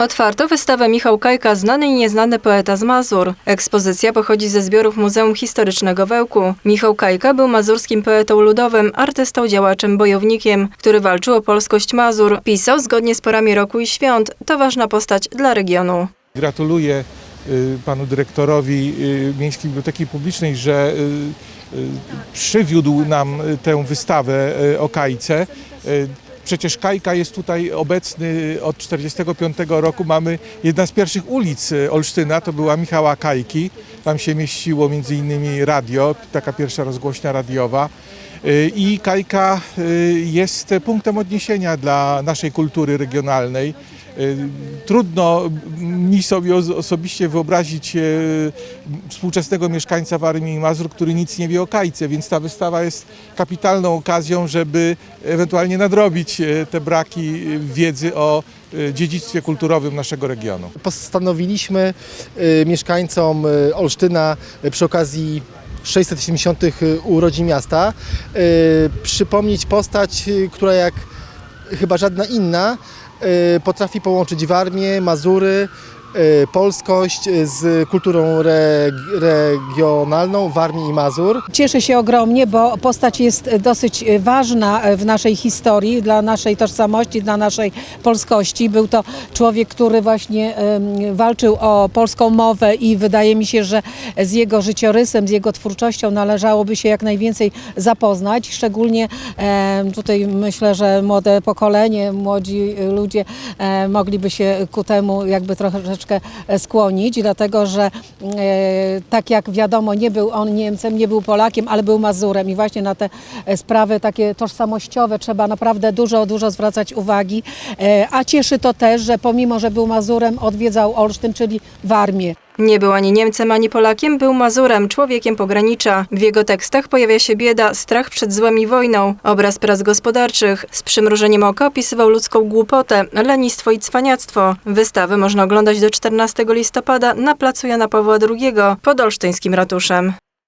Otwarto wystawę Michał Kajka, znany i nieznany poeta z Mazur. Ekspozycja pochodzi ze zbiorów Muzeum Historycznego w Ełku. Michał Kajka był mazurskim poetą ludowym, artystą, działaczem, bojownikiem, który walczył o polskość Mazur. Pisał zgodnie z porami roku i świąt. To ważna postać dla regionu. Gratuluję y, panu dyrektorowi y, Miejskiej Biblioteki Publicznej, że y, przywiódł nam tę wystawę o Kajce. Przecież Kajka jest tutaj obecny od 1945 roku. Mamy jedna z pierwszych ulic y, Olsztyna, to była Michała Kajki. Tam się mieściło między innymi radio, taka pierwsza rozgłośnia radiowa. Y, I Kajka y, jest punktem odniesienia dla naszej kultury regionalnej. Y, Trudno mi sobie os- osobiście wyobrazić e, współczesnego mieszkańca Warmii i Mazur, który nic nie wie o Kajce, więc ta wystawa jest kapitalną okazją, żeby ewentualnie nadrobić e, te braki wiedzy o dziedzictwie kulturowym naszego regionu. postanowiliśmy y, mieszkańcom y, Olsztyna y, przy okazji 670. urodzin miasta y, przypomnieć postać, y, która jak chyba żadna inna y, potrafi połączyć Warmię, Mazury, y, polskość y, z kulturą reg- regionalną Warmii i Mazur. Cieszę się ogromnie, bo postać jest dosyć ważna w naszej historii, dla naszej tożsamości, dla naszej polskości. Był to człowiek, który właśnie walczył o polską mowę i wydaje mi się, że z jego życiorysem, z jego twórczością należałoby się jak najwięcej zapoznać. Szczególnie tutaj myślę, że młode pokolenie, młodzi ludzie e, mogliby się ku temu jakby troszeczkę e, skłonić, dlatego że e, tak jak wiadomo, nie był on Niemcem, nie był Polakiem, ale był Mazurem i właśnie na te e, sprawy takie tożsamościowe trzeba naprawdę dużo, dużo zwracać uwagi. A cieszy to też, że pomimo, że był Mazurem, odwiedzał Olsztyn, czyli Warmię. Nie był ani Niemcem, ani Polakiem, był Mazurem, człowiekiem pogranicza. W jego tekstach pojawia się bieda, strach przed złem i wojną, obraz prac gospodarczych. Z przymrużeniem oka opisywał ludzką głupotę, lenistwo i cwaniactwo. Wystawę można oglądać do 14 listopada na placu Jana Pawła II pod olsztyńskim ratuszem.